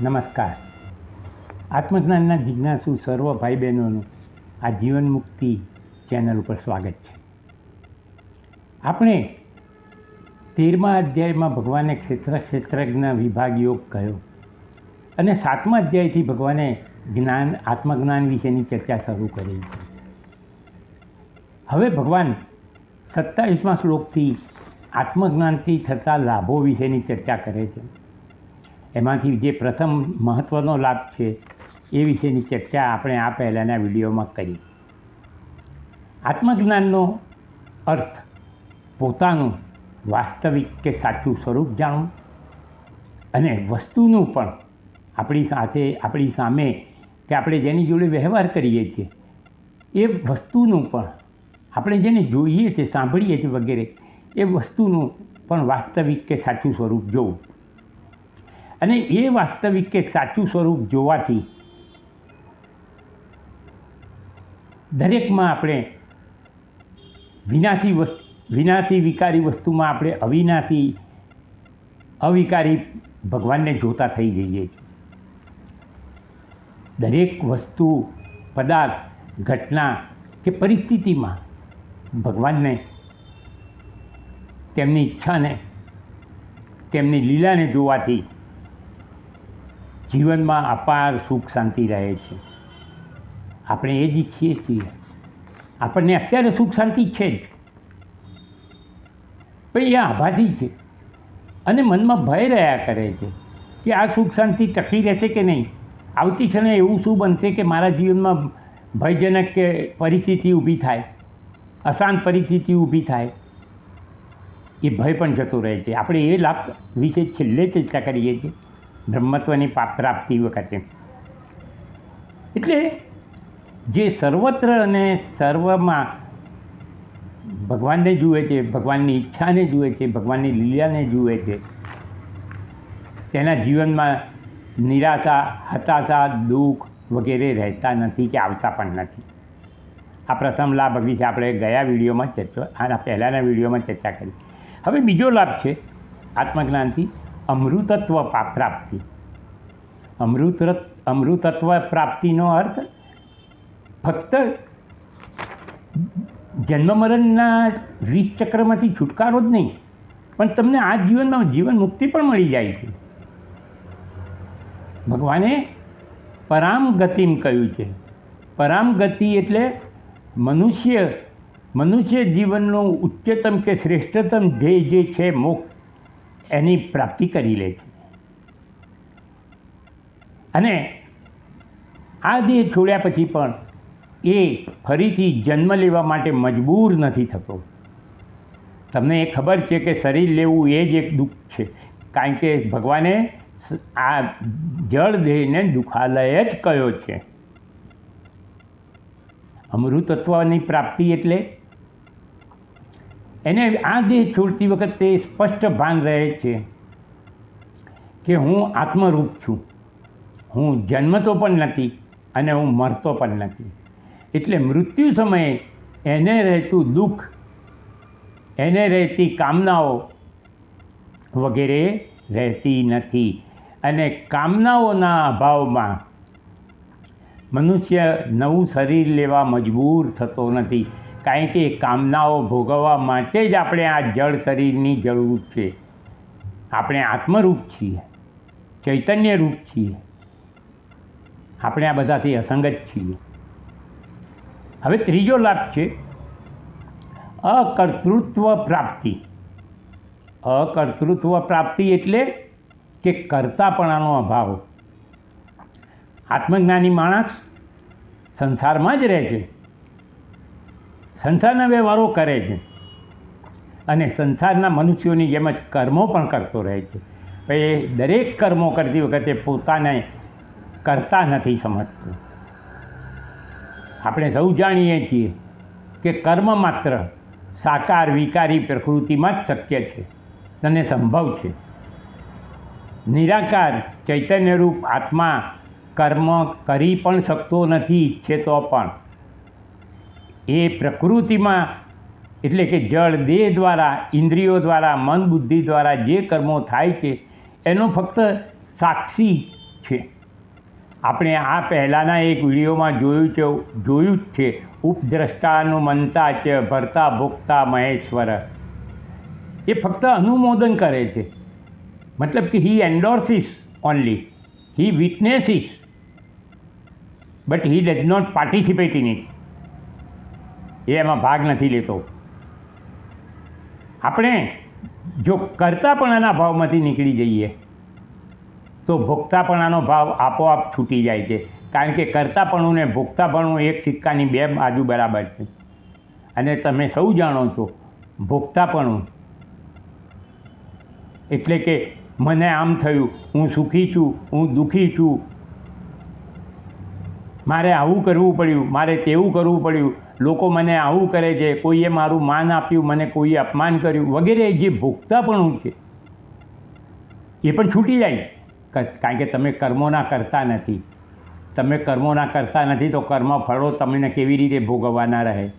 નમસ્કાર. આત્મજ્ઞાનના જિજ્ઞાસુ સર્વ ભાઈ બહેનોનું આ જીવન મુક્તિ ચેનલ ઉપર સ્વાગત છે. આપણે તેરમા અધ્યાયમાં ભગવાને ક્ષેત્ર ક્ષેત્રજ્ઞ વિભાગ યોગ કહ્યો અને સાતમા અધ્યાયથી ભગવાને જ્ઞાન, આત્મજ્ઞાન વિશેની ચર્ચા શરૂ કરી. હવે ભગવાન સત્તાવીસમાં શ્લોકથી આત્મજ્ઞાનથી થતા લાભો વિશેની ચર્ચા કરે છે. એમાંથી જે પ્રથમ મહત્ત્વનો લાભ છે એ વિશેની ચર્ચા આપણે આ પહેલાંના વિડીયોમાં કરી. આત્મજ્ઞાનનો અર્થ પોતાનું વાસ્તવિક કે સાચું સ્વરૂપ જાણવું અને વસ્તુનું પણ આપણી સાથે, આપણી સામે કે આપણે જેની જોડે વ્યવહાર કરીએ છીએ, એ વસ્તુનું પણ આપણે જેને જોઈએ છીએ સાંભળીએ છીએ વગેરે, એ વસ્તુનું પણ વાસ્તવિક કે સાચું સ્વરૂપ જોવું. અને એ વાસ્તવિક કે સાચું સ્વરૂપ જોવાથી દરેકમાં આપણે વસ્તુ, વિનાશી વિકારી વસ્તુમાં આપણે અવિનાશી, અવિકારી ભગવાનને જોતા થઈ જઈએ દરેક વસ્તુ, પદાર્થ, ઘટના કે પરિસ્થિતિમાં ભગવાનને તેમની ઈચ્છાને, તેમની લીલાને જોવાથી જીવનમાં અપાર સુખ શાંતિ રહે છે. આપણે એ જ ઈચ્છીએ છીએ. આપણને અત્યારે સુખ શાંતિ છે જ. પણ એ આભાસી છે. અને મનમાં ભય રહ્યા કરે છે કે આ સુખ શાંતિ ટકી રહેશે કે નહીં? આવતી ક્ષણે એવું શું બનશે કે મારા જીવનમાં ભયજનક કે પરિસ્થિતિ ઊભી થાય? અશાંત પરિસ્થિતિ ઊભી થાય? એ ભય પણ જતો રહે છે. આપણે એ લાભ વિશે છેલ્લે ચર્ચા કરીએ છીએ. બ્રહ્મત્વની પ્રાપ્તિ વખતે. એટલે જે સર્વત્ર અને સર્વમાં ભગવાનને જુએ છે, ભગવાનની ઈચ્છાને જુએ છે, ભગવાનની લીલાને જુએ છે, તેના જીવનમાં નિરાશા, હતાશા, દુઃખ વગેરે રહેતા નથી કે આવતા પણ નથી. આ પ્રથમ લાભ વિશે આપણે ગયા વિડીયોમાં ચર્ચા, આના પહેલાંના વિડીયોમાં ચર્ચા કરી. હવે બીજો લાભ છે, આત્મજ્ઞાનથી અમૃતત્વ પ્રાપ્તિ અમૃત અમૃતત્વ પ્રાપ્તિનો અર્થ ફક્ત જન્મ મરણના વીસ ચક્રમાંથી છુટકારો જ નહીં, પણ તમને આ જીવનમાં જીવન મુક્તિ પણ મળી જાય છે. ભગવાને પરામ ગતિમ કહ્યું છે. પરામ ગતિ એટલે મનુષ્ય મનુષ્ય જીવનનું ઉચ્ચતમ કે શ્રેષ્ઠતમ ધ્યેય જે છે, મોક્ષ. એની પ્રાપ્તિ કરી લે છે. અને આ દેહ છોડ્યા પછી પણ એ ફરીથી જન્મ લેવા માટે મજબૂર નથી થતો. તમને એ ખબર છે કે શરીર લેવું એ જ એક દુઃખ છે. કારણ કે ભગવાને આ જળ દેહને દુઃખાલય જ કયો છે. અમૃતત્વની પ્રાપ્તિ એટલે એને આ દેહ છોડતી વખતે સ્પષ્ટ ભાન રહે છે કે હું આત્મરૂપ છું. હું જન્મતો પણ નથી અને હું મરતો પણ નથી. એટલે મૃત્યુ સમયે એને રહેતું દુઃખ, એને રહેતી કામનાઓ વગેરે રહેતી નથી અને કામનાઓના અભાવમાં મનુષ્ય નવું શરીર લેવા મજબૂર થતો નથી. કારણ કે કામનાઓ ભોગવવા માટે જ આપણે આ જળ શરીરની જરૂર છે. આપણે આત્મરૂપ છીએ ચૈતન્ય રૂપ છીએ. આપણે આ બધાથી અસંગત છીએ. હવે ત્રીજો લાભ છે, અકર્તૃત્વ પ્રાપ્તિ. અકર્તૃત્વ પ્રાપ્તિ એટલે કે કરતાપણાનો અભાવ. આત્મજ્ઞાની માણસ સંસારમાં જ રહે છે. સંસારના વ્યવહારો કરે છે. અને સંસારના મનુષ્યોની જેમ જ કર્મો પણ કરતો રહે છે. એ દરેક કર્મો કરતી વખતે પોતાને કરતા નથી સમજતો. આપણે સૌ જાણીએ છીએ કે કર્મ માત્ર સાકાર, વિકારી પ્રકૃતિમાં જ શક્ય છે અને સંભવ છે. નિરાકાર ચૈતન્યરૂપ આત્મા કર્મ કરી પણ શકતો નથી, ઈચ્છે તો પણ. એ પ્રકૃતિમાં એટલે કે જળ, દેહ દ્વારા, ઇન્દ્રિયો દ્વારા, મન બુદ્ધિ દ્વારા જે કર્મો થાય છે, એનો ફક્ત સાક્ષી છે. આપણે આ પહેલાંના એક વિડીયોમાં જોયું છે, જોયું જ છે ઉપદ્રષ્ટાનું મનતા છે ભરતા ભોગતા મહેશ્વર. એ ફક્ત અનુમોદન કરે છે. મતલબ કે he endorses only he witnesses but he does not participate in it એ એમાં ભાગ નથી લેતો. આપણે જો કરતાપણાના ભાવમાંથી નીકળી જઈએ, તો ભોગતાપણાનો ભાવ આપોઆપ છૂટી જાય છે. કારણ કે કરતાપણું ને ભોગતાપણું એક સિક્કાની બે બાજુ બરાબર છે. અને તમે સૌ જાણો છો ભોગતાપણું એટલે કે મને આમ થયું, હું સુખી છું, હું દુઃખી છું. મારે આવું કરવું પડ્યું, મારે તેવું કરવું પડ્યું. લોકો મને આવું કરે છે કોઈએ મારું માન આપ્યું, મને કોઈએ અપમાન કર્યું વગેરે, જે ભોગતાપણું છે એ પણ છૂટી જાય. કારણ કે તમે કર્મોના કરતા નથી. તમે કર્મોના કરતા નથી તો કર્મ ફળો તમને કેવી રીતે ભોગવવાના રહે?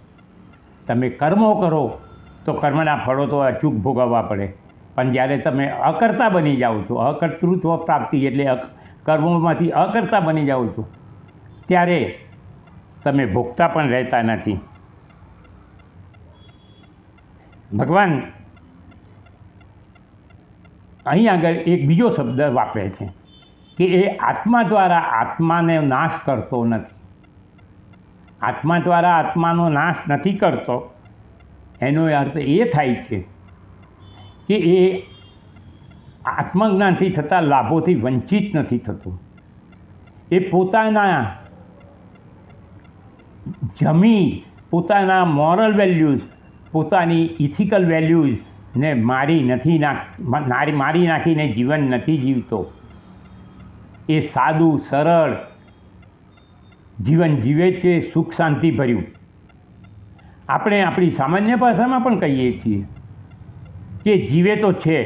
તમે કર્મો કરો તો કર્મના ફળો તો અચૂક ભોગવવા પડે. પણ જ્યારે તમે અકર્તા બની જાઓ છો, અકર્તૃત્વ પ્રાપ્તિ એટલે કર્મોમાંથી અકર્તા બની જાઓ છો, ત્યારે તમે ભોગતા પણ રહેતા નથી. ભગવાન અહીં આગળ એક બીજો શબ્દ વાપરે છે કે એ આત્મા દ્વારા આત્માને નાશ કરતો નથી. આત્મા દ્વારા આત્માનો નાશ નથી કરતો. એનો અર્થ એ થાય છે કે એ આત્મજ્ઞાનથી થતા લાભોથી વંચિત નથી થતું. એ પોતાના જમી પોતાના મોરલ વેલ્યુઝ પોતાની ઇથિકલ વેલ્યુઝને મારી નથી નાખ મારી નાખીને જીવન નથી જીવતો. એ સાદું, સરળ જીવન જીવે છે, સુખ શાંતિ ભર્યું આપણે આપણી સામાન્ય ભાષામાં પણ કહીએ છીએ કે જીવે તો છે,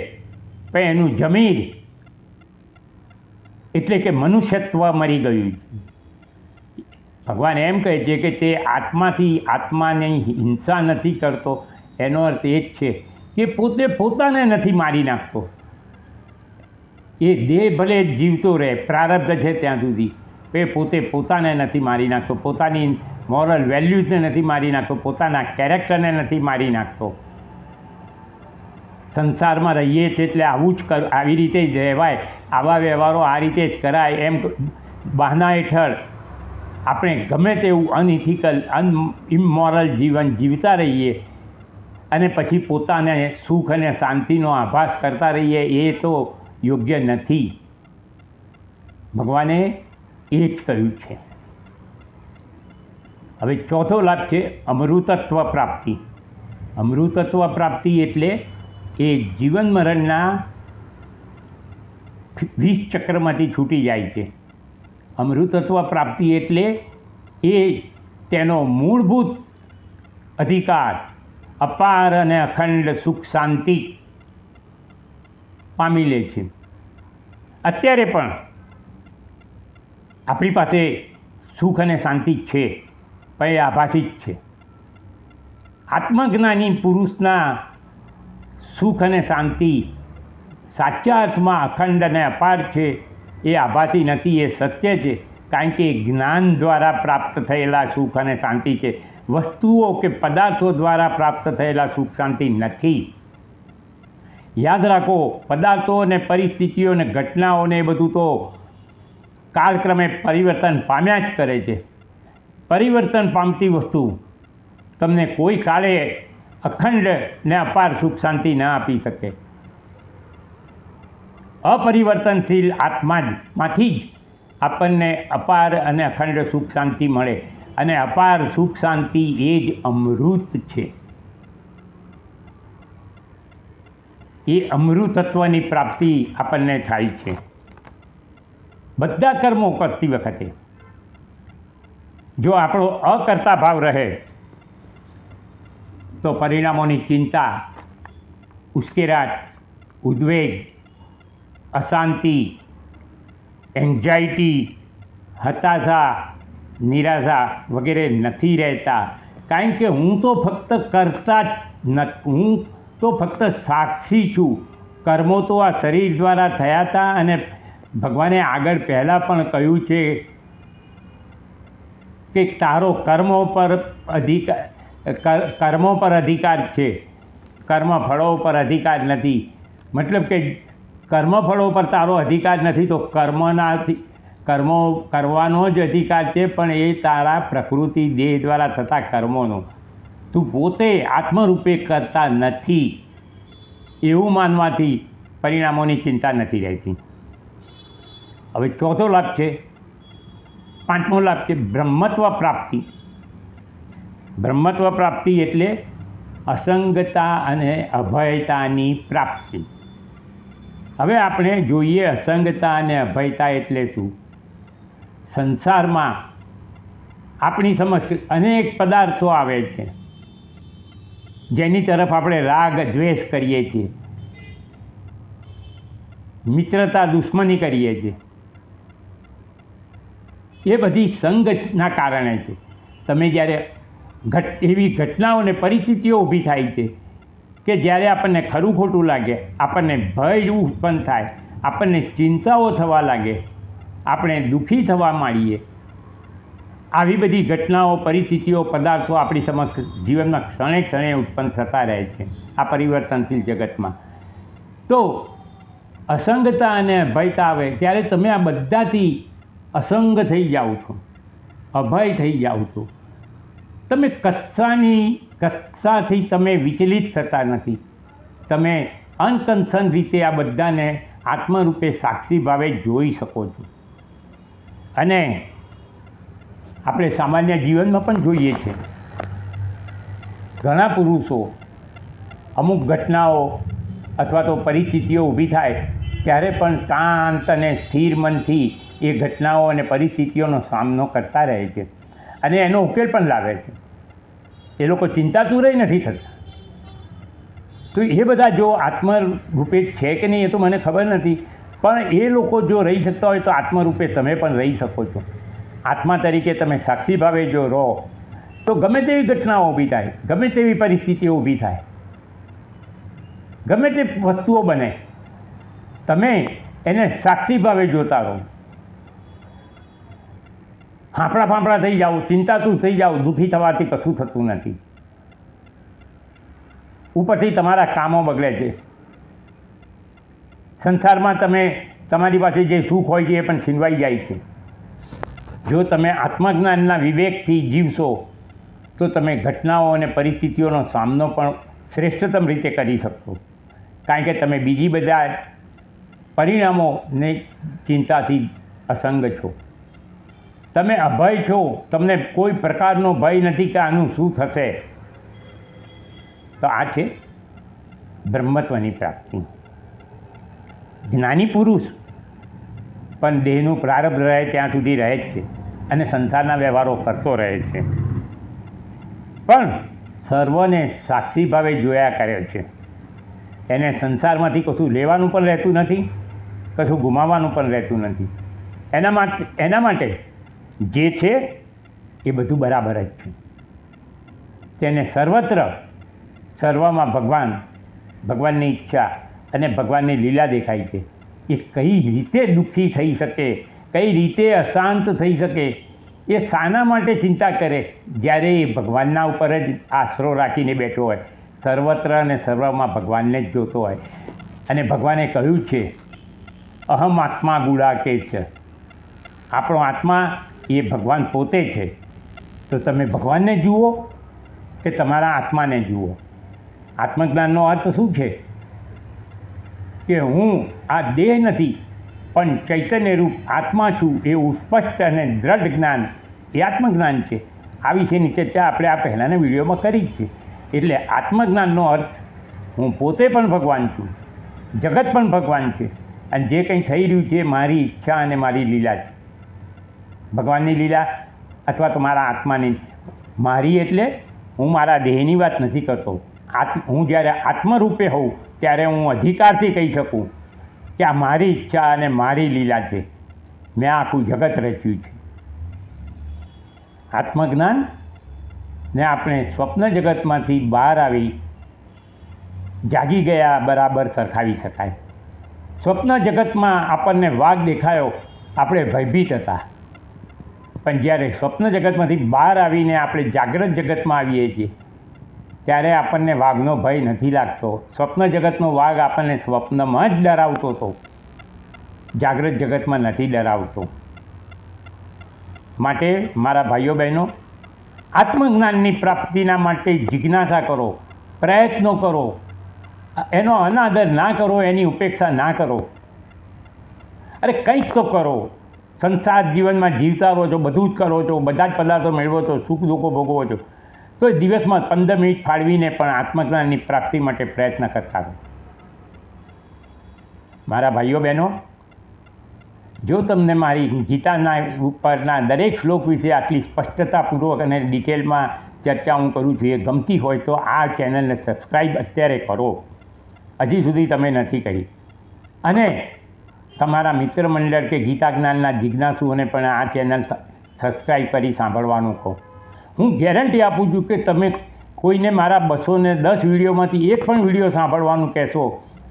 પણ એનું જમીર એટલે કે મનુષ્યત્વ મરી ગયું ભગવાન એમ કહે છે કે તે આત્માથી આત્માને હિંસા નથી કરતો. એનો અર્થ એ જ છે કે પોતે પોતાને નથી મારી નાખતો. એ દેહ ભલે જીવતો રહે, પ્રારબ્ધ છે ત્યાં સુધી એ પોતે પોતાને નથી મારી નાખતો. પોતાની મોરલ વેલ્યુઝને નથી મારી નાખતો. પોતાના કેરેક્ટરને નથી મારી નાખતો. સંસારમાં રહીએ છીએ એટલે આવું જ કર, આવી રીતે જ રહેવાય. આવા વ્યવહારો આ રીતે જ કરાય. એમ બહાના હેઠળ આપણે ગમે તેવું અનઇથિકલ અન ઇમોરલ જીવન જીવતા રહીએ અને પછી પોતાને સુખ અને શાંતિનો આભાસ કરતા રહીએ, એ તો યોગ્ય નથી. ભગવાને એ જ કહ્યું છે. હવે ચોથો લાભ છે અમૃતત્વ પ્રાપ્તિ. અમૃતત્વ પ્રાપ્તિ એટલે એ જીવન મરણના વીસ ચક્રમાંથી છૂટી જાય છે. અમૃતત્વ પ્રાપ્તિ એટલે એ તેનો મૂળભૂત અધિકાર, અપાર અને અખંડ સુખ શાંતિ પામી લે છે. અત્યારે પણ આપણી પાસે સુખ અને શાંતિ છે, પણ એ આભાસી જ છે. આત્મજ્ઞાની પુરુષના સુખ અને શાંતિ સાચા અર્થમાં અખંડ અને અપાર છે એ આભાસી નથી, એ સત્ય છે. કારણ કે જ્ઞાન દ્વારા પ્રાપ્ત થયેલા સુખ અને શાંતિ છે. વસ્તુઓ કે પદાર્થો દ્વારા પ્રાપ્ત થયેલા સુખ, શાંતિ નથી. યાદ રાખો, પદાર્થો અને પરિસ્થિતિઓ અને ઘટનાઓને એ બધું તો કાળક્રમે પરિવર્તન પામ્યા જ કરે છે. પરિવર્તન પામતી વસ્તુ તમને કોઈ કાળે અખંડ ને અપાર સુખ, શાંતિ ન આપી શકે. અપરિવર્તનશીલ આત્મા જ માંથી જ આપણને અપાર અને અખંડ સુખ શાંતિ મળે. અને અપાર સુખ શાંતિ એ જ અમૃત છે. એ અમૃતત્વની પ્રાપ્તિ આપણને થાય છે. બધા કર્મો કરતી વખતે જો આપણો અકર્તા ભાવ રહે, તો પરિણામોની ચિંતા, ઉશ્કેરાટ, ઉદ્વેગ અશાંતિ એન્ઝાયટી હતાશા, નિરાશા વગેરે નથી રહેતા. કારણ કે હું તો ફક્ત કરતા જ ન હું તો ફક્ત સાક્ષી છું. કર્મો તો આ શરીર દ્વારા થયા હતા અને ભગવાને આગળ પહેલાં પણ કહ્યું છે કે તારો કર્મો પર અધિકાર કર્મો પર અધિકાર છે. કર્મ ફળો પર અધિકાર નથી. મતલબ કે કર્મ ફળો પર તારો અધિકાર નથી તો કર્મનાથી કર્મો કરવાનો જ અધિકાર છે, પણ એ તારા પ્રકૃતિ દેહ દ્વારા થતા કર્મોનો. તું પોતે આત્મરૂપે કરતા નથી. એવું માનવાથી પરિણામોની ચિંતા નથી રહેતી. હવે ચોથો લાભ છે, પાંચમો લાભ છે, બ્રહ્મત્વ પ્રાપ્તિ. બ્રહ્મત્વ પ્રાપ્તિ એટલે અસંગતા અને અભયતાની પ્રાપ્તિ. હવે આપણે જોઈએ અસંગતા અને અભયતા એટલે શું? સંસારમાં આપણી સમક્ષ અનેક પદાર્થો આવે છે. જેની તરફ આપણે રાગ, દ્વેષ કરીએ છીએ. મિત્રતા, દુશ્મની કરીએ છીએ. એ બધી સંગતના કારણે છે. તમે જ્યારે ઘટ એવી ઘટનાઓને પરિસ્થિતિઓ ઊભી થાય છે કે જ્યારે આપણને ખરું ખોટું લાગે, આપણને ભય ઉત્પન્ન થાય, આપણને ચિંતાઓ થવા લાગે, આપણે દુઃખી થવા માંડીએ. આવી બધી ઘટનાઓ, પરિસ્થિતિઓ, પદાર્થો આપણી સમક્ષ જીવનમાં ક્ષણે ક્ષણે ઉત્પન્ન થતા રહે છે, આ પરિવર્તનશીલ જગતમાં. તો અસંગતા અને અભયતા આવે, ત્યારે તમે આ બધાથી અસંગ થઈ જાઓ છો, અભય થઈ જાઓ છો. તમે કચ્છાની કચ્છાથી તમે વિચલિત થતા નથી. તમે અનકન્સર્ન રીતે આ બધાને આત્મરૂપે સાક્ષી ભાવે જોઈ શકો છો. અને આપણે સામાન્ય જીવનમાં પણ જોઈએ છીએ ઘણા પુરુષો અમુક ઘટનાઓ અથવા તો પરિસ્થિતિઓ ઊભી થાય ત્યારે પણ શાંત અને સ્થિર મનથી એ ઘટનાઓ અને પરિસ્થિતિઓનો સામનો કરતા રહે છે. અને એનો ઉકેલ પણ લાવે છે. એ લોકો ચિંતાતુરય નથી થતા. તો એ બધા જો આત્મરૂપે છે કે નહીં એ તો મને ખબર નથી. પણ એ લોકો જો રહી શકતા હોય તો આત્મરૂપે તમે પણ રહી શકો છો. આત્મા તરીકે તમે સાક્ષી ભાવે જો રહો, તો ગમે તેવી ઘટનાઓ ઊભી થાય, ગમે તેવી પરિસ્થિતિઓ ઊભી થાય. ગમે તે વસ્તુઓ બને, તમે એને સાક્ષી ભાવે જોતા રહો. ફાંફડા ફાંફડા થઈ જાઓ, ચિંતાતું થઈ જાઓ, દુઃખી થવાથી કશું થતું નથી. ઉપરથી તમારા કામો બગડે છે. સંસારમાં તમે, તમારી પાસે જે સુખ હોય છે એ પણ છીનવાઈ જાય છે. જો તમે આત્મજ્ઞાનના વિવેકથી જીવશો, તો તમે ઘટનાઓ અને પરિસ્થિતિઓનો સામનો પણ શ્રેષ્ઠતમ રીતે કરી શકશો. કારણ કે તમે બીજી બધા પરિણામોને ચિંતાથી અસંગ છો. તમે અભય છો, તમને કોઈ પ્રકારનો ભય નથી કે આનું શું થશે. તો આ છે બ્રહ્મત્વની પ્રાપ્તિ. જ્ઞાની પુરુષ પણ દેહનું પ્રારબ્ધ રહે ત્યાં સુધી રહે જ છે અને સંસારના વ્યવહારો કરતો રહે છે. પણ સર્વને સાક્ષી ભાવે જોયા કરે છે. એને સંસારમાંથી કશું લેવાનું પણ રહેતું નથી, કશું ગુમાવવાનું પણ રહેતું નથી. એના માટે એના માટે જે છે એ બધું બરાબર જ છે. તેને સર્વત્ર સર્વમાં ભગવાન, ભગવાનની ઈચ્છા અને ભગવાનની લીલા દેખાય છે. એ કઈ રીતે દુઃખી થઈ શકે, કઈ રીતે અશાંત થઈ શકે, એ શાના માટે ચિંતા કરે, જ્યારે એ ભગવાનના ઉપર જ આશરો રાખીને બેઠો હોય. સર્વત્ર અને સર્વમાં ભગવાનને જ જોતો હોય. અને ભગવાને કહ્યું છે, અહમ આત્મા ગુડા કે છે આપણો આત્મા એ ભગવાન પોતે છે. તો તમે ભગવાનને જુઓ કે તમારા આત્માને જુઓ. આત્મજ્ઞાનનો અર્થ શું છે? કે હું આ દેહ નથી, પણ ચૈતન્ય રૂપ આત્મા છું એવું સ્પષ્ટ અને દ્રઢ જ્ઞાન એ આત્મજ્ઞાન છે. આ વિશેની ચર્ચા આપણે આ પહેલાંના વિડીયોમાં કરી જ છે. એટલે આત્મજ્ઞાનનો અર્થ, હું પોતે પણ ભગવાન છું, જગત પણ ભગવાન છે. અને જે કંઈ થઈ રહ્યું છે મારી ઈચ્છા અને મારી લીલા છે. ભગવાનની લીલા અથવા તો મારા આત્માની. મારી એટલે હું મારા દેહની વાત નથી કરતો. આત્મ, હું જ્યારે આત્મરૂપે હોઉં, ત્યારે હું અધિકારથી કહી શકું કે આ મારી ઈચ્છા અને મારી લીલા છે. મેં આખું જગત રચ્યું છે. આત્મજ્ઞાન ને આપણે સ્વપ્ન જગતમાંથી બહાર આવી જાગી ગયા બરાબર સરખાવી શકાય. સ્વપ્ન જગતમાં આપણને વાઘ દેખાયો, આપણે ભયભીત હતા. પણ જ્યારે સ્વપ્ન જગતમાંથી બહાર આવીને આપણે જાગ્રત જગતમાં આવીએ છીએ, ત્યારે આપણને વાઘનો ભય નથી લાગતો. સ્વપ્ન જગતનો વાઘ આપણને સ્વપ્નમાં જ ડરાવતો હતો. જાગ્રત જગતમાં નથી ડરાવતો. માટે મારા ભાઈઓ બહેનો, આત્મજ્ઞાનની પ્રાપ્તિના માટે જિજ્ઞાસા કરો, પ્રયત્નો કરો. એનો અનાદર ના કરો, એની ઉપેક્ષા ના કરો. અરે કંઈક તો કરો. સંસાર જીવનમાં જીવતા રહો છો, બધું જ કરો છો, બધા જ પદાર્થો મેળવો છો, સુખ દુઃખો ભોગવો છો. તો દિવસમાં પંદર મિનિટ ફાળવીને પણ આત્મજ્ઞાનની પ્રાપ્તિ માટે પ્રયત્ન કરતા રહો. મારા ભાઈઓ બહેનો, જો તમને મારી ગીતાના ઉપરના દરેક શ્લોક વિશે આટલી સ્પષ્ટતાપૂર્વક અને ડિટેલમાં ચર્ચા હું કરું છું, એ ગમતી હોય તો આ ચેનલને સબસ્ક્રાઈબ અત્યારે કરો. હજી સુધી તમે નથી કરી. અને તમારા મિત્ર મંડળ કે ગીતા જ્ઞાનના જિજ્ઞાસુઓને પણ આ ચેનલ સબસ્ક્રાઈબ કરી સાંભળવાનું કહો. હું ગેરંટી આપું છું કે તમે કોઈને મારા બસો ને દસ વિડીયોમાંથી એક પણ વીડિયો સાંભળવાનું કહેશો,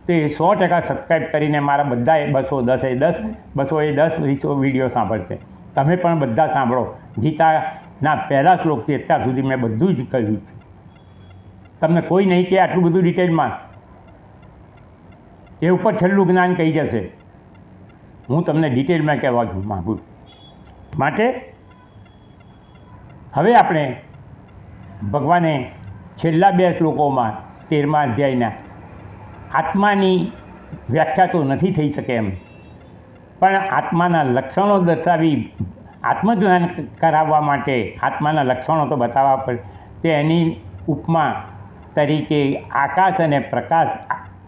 તે સો ટકા સબસ્ક્રાઈબ કરીને મારા બધા બસો દસે દસ બસો એ દસ વીસો વીડિયો સાંભળશે. તમે પણ બધા સાંભળો. ગીતાના પહેલા શ્લોકથી અત્યાર સુધી મેં બધું જ કહ્યું છે. તમને કોઈ નહીં કે આટલું બધું ડિટેલમાં એ ઉપર છેલ્લું જ્ઞાન કહી જશે? હું તમને ડિટેલમાં કહેવા છું માગું છું માટે હવે આપણે ભગવાને છેલ્લા બે શ્લોકોમાં તેરમા અધ્યાયના આત્માની વ્યાખ્યા તો નથી થઈ શકે એમ, પણ આત્માના લક્ષણો દર્શાવી આત્મજ્ઞાન કરાવવા માટે આત્માના લક્ષણો તો બતાવવા પડે, તે એની ઉપમા તરીકે આકાશ અને પ્રકાશ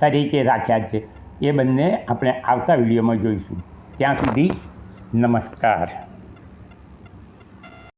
તરીકે રાખ્યા છે. એ બંને આપણે આવતા વિડીયોમાં જોઈશું. ત્યાં સુધી નમસ્કાર.